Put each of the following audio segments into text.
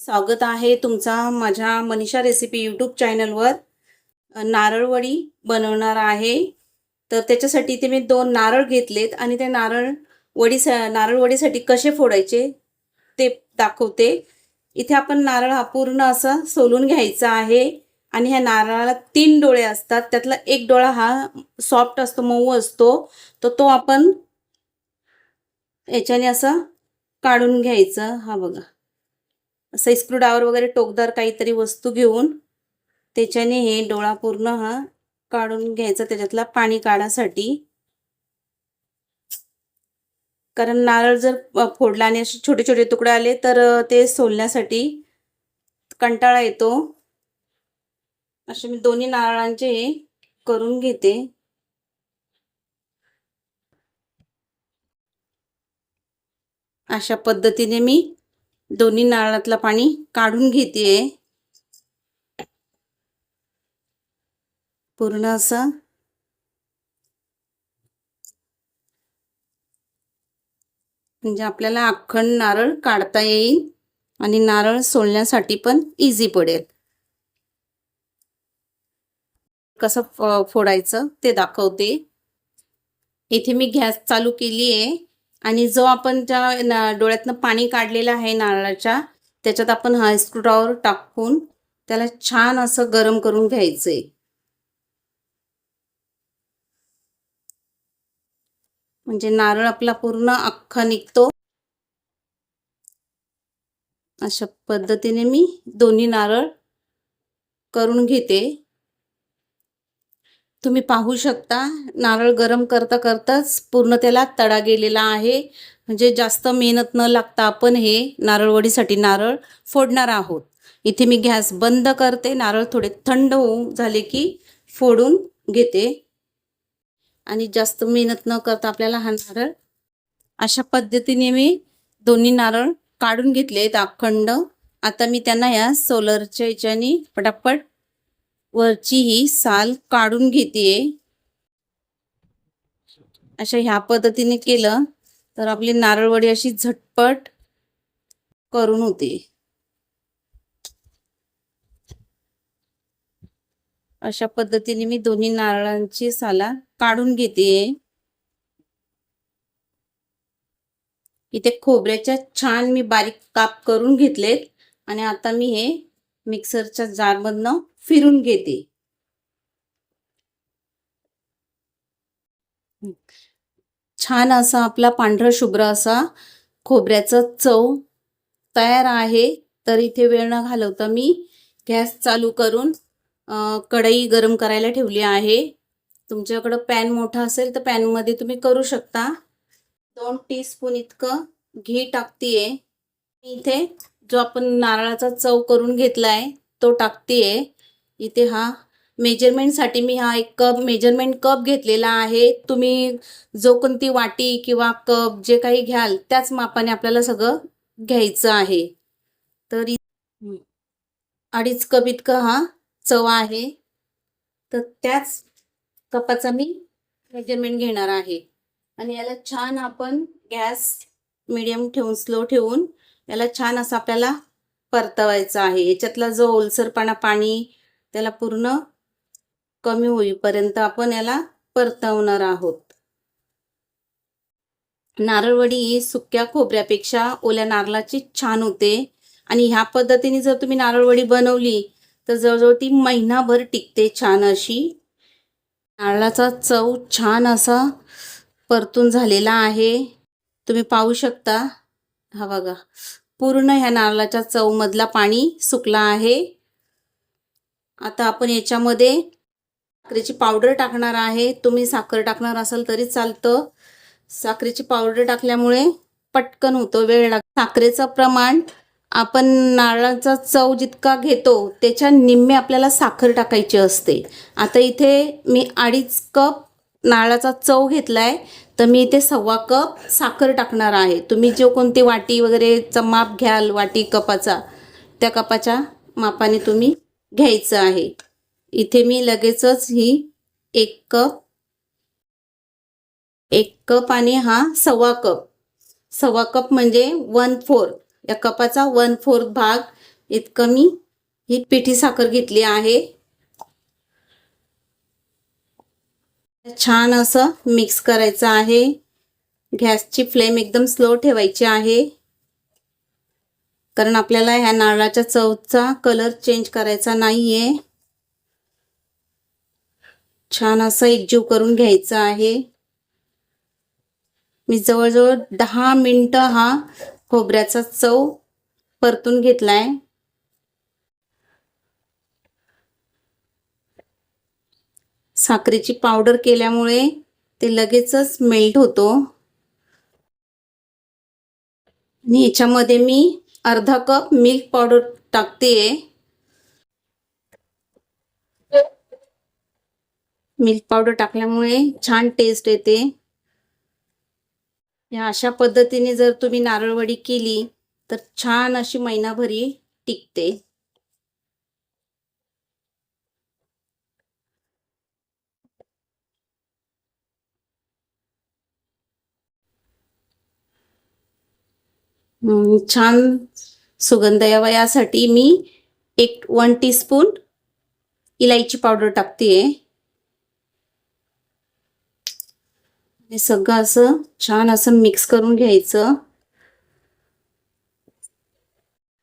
स्वागत आहे तुमचा माझ्या मनीषा रेसिपी यूट्यूब चॅनलवर नारळवडी बनवणार आहे. तर त्याच्यासाठी ते मी दोन नारळ घेतलेत आणि ते नारळ वडी नारळवडीसाठी कसे फोडायचे ते दाखवते. इथे आपण नारळ हा पूर्ण असा सोलून घ्यायचा आहे आणि ह्या नारळाला तीन डोळे असतात. त्यातला एक डोळा हा सॉफ्ट असतो मऊ असतो. तर तो आपण याच्याने असं काढून घ्यायचं. हा बघा. असं स्क्रूडावर वगैरे टोकदार काहीतरी वस्तू घेऊन त्याच्याने हे डोळा पूर्ण हा काढून घ्यायचा त्याच्यातला पाणी काढासाठी. कारण नारळ जर फोडला आणि असे छोटे छोटे तुकडे आले तर ते सोलण्यासाठी कंटाळा येतो. असे मी दोन्ही नारळांचे हे करून घेते. अशा पद्धतीने मी दोन्ही नारळातलं पाणी काढून घेते पूर्ण असं. म्हणजे आपल्याला अख्खंड नारळ काढता येईल आणि नारळ सोलण्यासाठी पण इझी पडेल. कसं फोडायचं ते दाखवते. इथे मी गॅस चालू केली आहे आणि जो आपण त्या ना- डोळ्यातनं पाणी काढलेलं आहे नारळाच्या त्याच्यात आपण हा स्क्रूड्रावर टाकून त्याला छान असं गरम करून घ्यायचंय. म्हणजे नारळ आपला पूर्ण अख्खा निघतो. अशा पद्धतीने मी दोन्ही नारळ करून घेते. तुम्ही पाहू शकता नारळ गरम करता करताच पूर्ण त्याला तडा गेलेला आहे. म्हणजे जास्त मेहनत न लागता आपण हे नारळवडीसाठी नारळ फोडणार आहोत. इथे मी गॅस बंद करते नारळ थोडे थंड होऊ झाले की फोडून घेते. आणि जास्त मेहनत न करता आपल्याला हा नारळ अशा पद्धतीने मी दोन्ही नारळ काढून घेतले आहेत अखंड. आता मी त्यांना या सोलरच्या याच्याने पटापट वरची ही साल काढून घेते अशा ह्या पद्धतीने केलं तर आपली नारळवडी अशी झटपट करून होते. अशा पद्धतीने मी दोन्ही नारळांची साला काढून घेते इथे खोबऱ्याच्या छान मी बारीक काप करून घेतलेत आणि आता मी हे मिक्सरच्या जारमधनं फिरून घेते. छान असा आपला पांढरा शुभ्र असा खोबऱ्याचा चव तयार आहे. तर इथे वेळ न घालवता मी गॅस चालू करून कढई गरम करायला ठेवली आहे. तुमच्याकडं पॅन मोठा असेल तर पॅनमध्ये तुम्ही करू शकता. दोन टीस्पून इतकं घी टाकतीये. इथे जो आपण नारळाचा चव करून घेतलाय तो टाकतीये. इथे हा मेजरमेंटसाठी मी हा एक कप मेजरमेंट कप घेतलेला आहे. तुम्ही जो कोणती वाटी किंवा कप जे काही घ्याल त्याच मापाने आपल्याला सगळं घ्यायचं आहे. तर. अडीच कप इतका हा चव आहे. तर त्याच कपाचा मी मेजरमेंट घेणार आहे. आणि याला छान आपण गॅस मिडियम ठेवून स्लो ठेवून याला छान असं आपल्याला परतवायचं आहे. याच्यातला जो ओलसरपणा पाणी त्याला पूर्ण कमी होईपर्यंत आपण याला परतवणार आहोत. नारळवडी ही सुक्या खोबऱ्यापेक्षा ओल्या नारळाची छान होते. आणि ह्या पद्धतीने जर तुम्ही नारळवडी बनवली तर जवळजवळ ती महिनाभर टिकते छान अशी. नारळाचा चव छान असा परतून झालेला आहे. तुम्ही पाहू शकता. हा बघा. पूर्ण ह्या नारळाच्या चवमधला पाणी सुकला आहे. आता आपण याच्यामध्ये साखरेची पावडर टाकणार आहे. तुम्ही साखर टाकणार असाल तरी चालतं. साखरेची पावडर टाकल्यामुळे पटकन होतो वेळ लाग साखरेचं प्रमाण आपण नारळाचा चव जितका घेतो त्याच्या निम्मे आपल्याला साखर टाकायची असते. आता इथे मी अडीच कप नारळाचा चव घेतलाय. तर मी इथे सव्वा कप साखर टाकणार आहे. तुम्ही जो कोणती वाटी वगैरेचा माप घ्याल वाटी कपाचा त्या कपाच्या मापाने तुम्ही घ्यायचं आहे. इथे मी लगेचच ही एक कप एक कप आणि हा सव्वा कप. सव्वा कप म्हणजे वन फोर्थ. या कपाचा वन फोर्थ भाग इतकं मी ही पिठी साखर घेतली आहे. छान असं मिक्स करायचं आहे. गॅसची फ्लेम एकदम स्लो ठेवायची आहे. कारण आपल्याला ह्या नारळाच्या चवचा कलर चेंज करायचा नाही आहे छान असं एकजीव करून घ्यायचं आहे. मी जवळजवळ दहा मिनटं हा खोबऱ्याचा चव परतून घेतलाय. साखरेची पावडर केल्यामुळे ते लगेचच मेल्ट होतो. आणि याच्यामध्ये मी अर्धा कप मिल्क पावडर टाकते मिल्क पावडर टाकल्यामुळे छान टेस्ट येते. या अशा पद्धतीने जर तुम्ही नारळवडी केली तर छान अशी महिनाभरी टिकते. छान सुगंध यावा. यासाठी मी एक वन टीस्पून इलायची पावडर टाकते हे सगळं असं छान असं मिक्स करून घ्यायचं.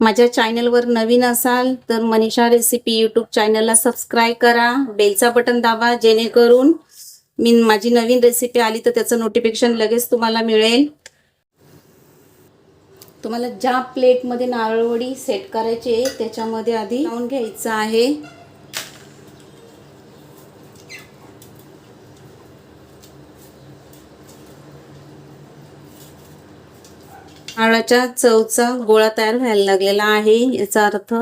माझ्या चॅनलवर नवीन असाल तर मनीषा रेसिपी यूट्यूब चॅनलला सबस्क्राईब करा. बेलचा बटन दाबा जेणेकरून मी माझी नवीन रेसिपी आली तर त्याचं नोटिफिकेशन लगेच तुम्हाला मिळेल. तुम्हाला ज्या प्लेटमध्ये नारळवडी सेट करायची आहे त्याच्यामध्ये आधी लावून घ्यायचं आहे. नारळाच्या चवचा गोळा तयार व्हायला लागलेला आहे. याचा अर्थ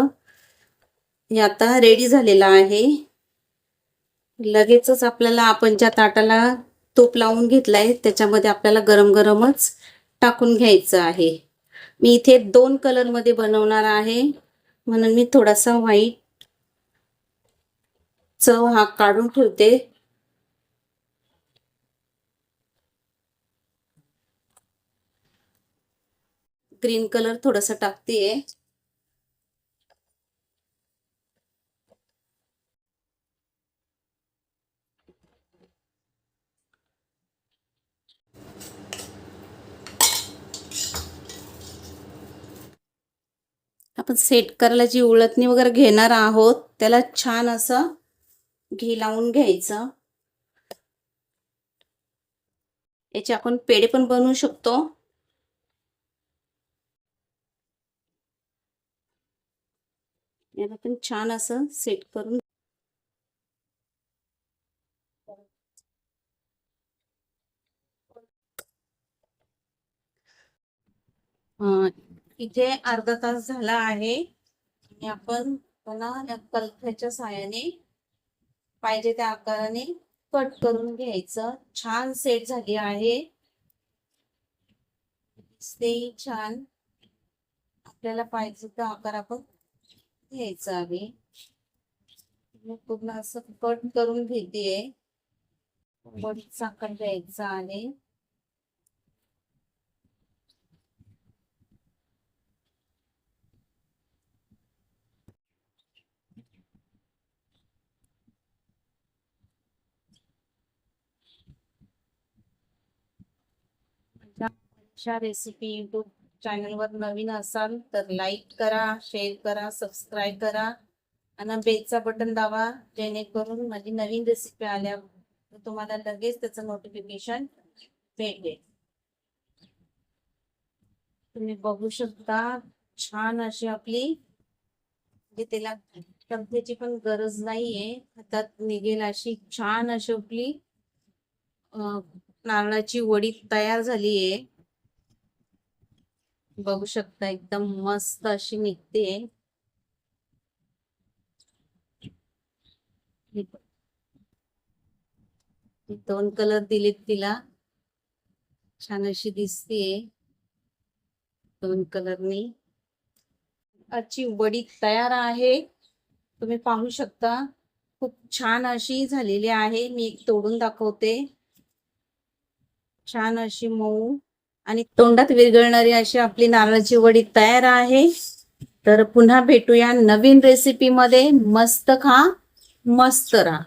हे आता रेडी झालेला आहे. लगेचच आपल्याला आपण ज्या ताटाला तूप लावून घेतलाय त्याच्यामध्ये आपल्याला गरम गरमच टाकून घ्यायचं आहे. मी इथे दोन कलरमध्ये बनवणार आहे. म्हणून मी थोडासा व्हाईट चव हा काढून ठेवते. ग्रीन कलर थोडासा टाकतेय. आपण सेट करायला जी उळतणी वगैरे घेणार आहोत त्याला छान असं घी लावून घ्यायचं. याचे आपण पेढे पण बनवू शकतो. याला पण छान असं सेट करून. हा इथे अर्धा तास झाला आहे. आणि आपण पुन्हा या कलथ्याच्या साहाय्याने पाहिजे त्या आकाराने कट करून घ्यायचं. छान सेट झाली आहे. छान. आपल्याला पाहिजे त्या आकार आपण घ्यायचा आहे. पूर्ण असं कट करून घेतेय. कट साखर घ्यायचा आहे. अशा रेसिपी युट्यूब चॅनलवर नवीन असाल तर लाईक करा शेअर करा सबस्क्राईब करा आणि बेलचा बटन दावा जेणेकरून माझी नवीन रेसिपी आल्या तर तुम्हाला लगेच त्याचं नोटिफिकेशन भेटेल. तुम्ही बघू शकता छान अशी आपली म्हणजे त्याला चमच्याची पण गरज नाहीये. हातात निघेल अशी छान अशी आपली नारळाची वडी तयार झालीये. बघू शकता एकदम मस्त अशी निघते. दोन कलर दिलेत तिला. छान अशी दिसते दोन कलरनी आजची वडी तयार आहे. तुम्ही पाहू शकता. खूप छान अशी झालेली आहे. मी एक तोडून दाखवते. छान अशी मऊ. आणि तोंडात विरघळणारी अशी आपली नारळाची वडी तयार आहे. तर पुन्हा भेटूया नवीन रेसिपीमध्ये मस्त खा मस्त राहा.